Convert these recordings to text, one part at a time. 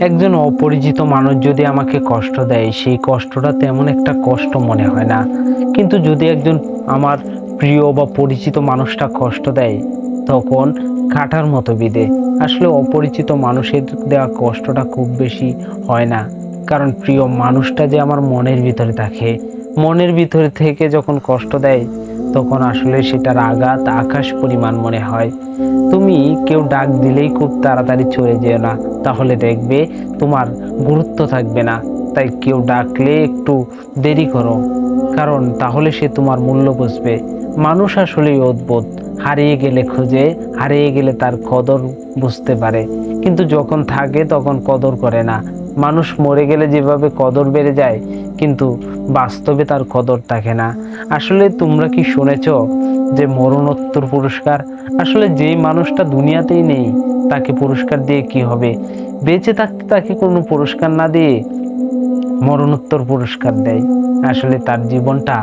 একজন অপরিচিত মানুষ যদি আমাকে কষ্ট দেয়, সেই কষ্টটা তেমন একটা কষ্ট মনে হয় না। কিন্তু যদি একজন আমার প্রিয় বা পরিচিত মানুষটা কষ্ট দেয়, তখন কাটার মতো বিদে আসলে অপরিচিত মানুষের দেওয়া কষ্টটা খুব বেশি হয় না। কারণ প্রিয় মানুষটা যে আমার মনের ভিতরে থাকে, মনের ভিতরে থেকে যখন কষ্ট দেয় তখন আসলে সেটার আঘাত আকাশ পরিমাণ মনে হয়। তুমি কেউ ডাক দিলেই খুব তাড়াতাড়ি চলে যেও না, তাহলে দেখবে তোমার গুরুত্ব থাকবে না। তাই কেউ ডাকলে একটু দেরি করো, কারণ তাহলে সে তোমার মূল্য বুঝবে। মানুষ আসলেই অদ্ভুত, হারিয়ে গেলে খুঁজে, হারিয়ে গেলে তার কদর বুঝতে পারে। কিন্তু যখন থাকে তখন কদর করে না মানুষ মরে গেলে যেভাবে কদর বেড়ে যায়, কিন্তু বাস্তবে তার কদর থাকে না। আসলে তোমরা কি শুনেছ যে মরণোত্তর পুরস্কার? আসলে যেই মানুষটা দুনিয়াতেই নেই, তাকে পুরস্কার দিয়ে কি হবে? বেঁচে থাকতে তাকে কোনো পুরস্কার না দিয়ে মরণোত্তর পুরস্কার দেয়। আসলে তার জীবনটা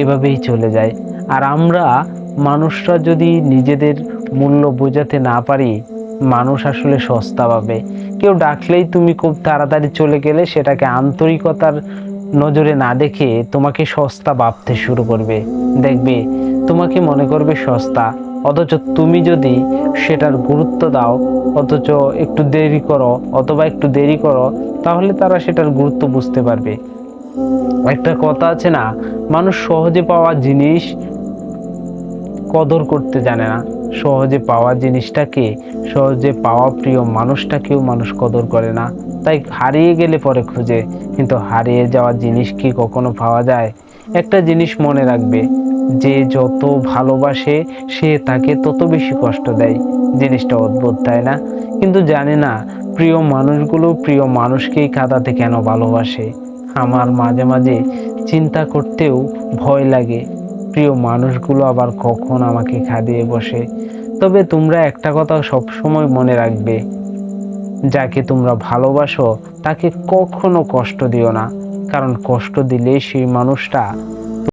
এভাবেই চলে যায়। আর আমরা মানুষরা যদি নিজেদের মূল্য বোঝাতে না পারি মানুষ আসলে সস্তা পাবে। কেউ ডাকলেই তুমি খুব তাড়াতাড়ি চলে গেলে সেটাকে আন্তরিকতার নজরে না দেখে তোমাকে সস্তা ভাবতে শুরু করবে। দেখবে, তোমাকে মনে করবে সস্তা, অথচ তুমি যদি সেটার গুরুত্ব দাও, অথচ একটু দেরি করো, অথবা একটু দেরি করো, তাহলে তারা সেটার গুরুত্ব বুঝতে পারবে। একটা কথা আছে না, মানুষ সহজে পাওয়া জিনিস কদর করতে জানে না। সহজে পাওয়া জিনিসটাকে, সহজে পাওয়া প্রিয় মানুষটাকেও মানুষ কদর করে না। তাই হারিয়ে গেলে পরে খুঁজে, কিন্তু হারিয়ে যাওয়া জিনিস কি কখনো পাওয়া যায়? একটা জিনিস মনে রাখবে, যে যত ভালোবাসে, সে তাকে তত বেশি কষ্ট দেয়। জিনিসটা অদ্ভুত, তাই না? কিন্তু জানে না, প্রিয় মানুষগুলো প্রিয় মানুষকেই কাঁদাতে কেন ভালোবাসে? আমার মাঝে মাঝে চিন্তা করতেও ভয় লাগে। প্রিয় মানুষগুলো আবার কখন আমাকে খাদিয়ে বসে? তবে তোমরা একটা কথা সবসময় মনে রাখবে, যাকে তোমরা ভালোবাসো, তাকে কখনো কষ্ট দিও না। কারণ কষ্ট দিলে সেই মানুষটা